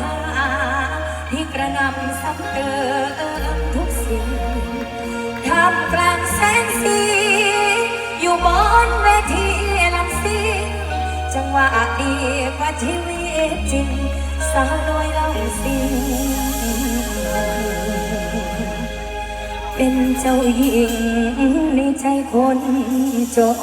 หา ที่กระนำซ้ำเติมทุกสิ่งท่ามกลางแสงสี อยู่บนเวทีลำซิงจังหวะดีกว่าชีวิตจริง สาวน้อยเล่าสิงเป็นเจ้าหญิงในใจคนจน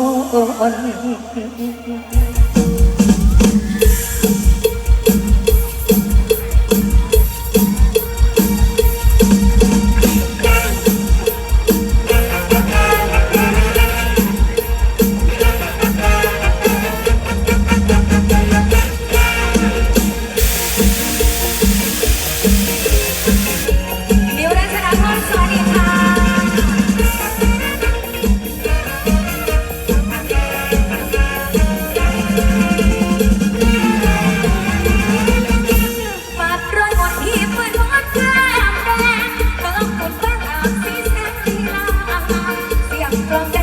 อีกครั้ง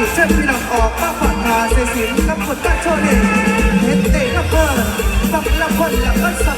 ติดเส้นพี่น้องออกมาฝักนาเสียสินกับคนตาโชว์เด่นเห็นเตะกับเพื่อนฝักละคนละก็สับ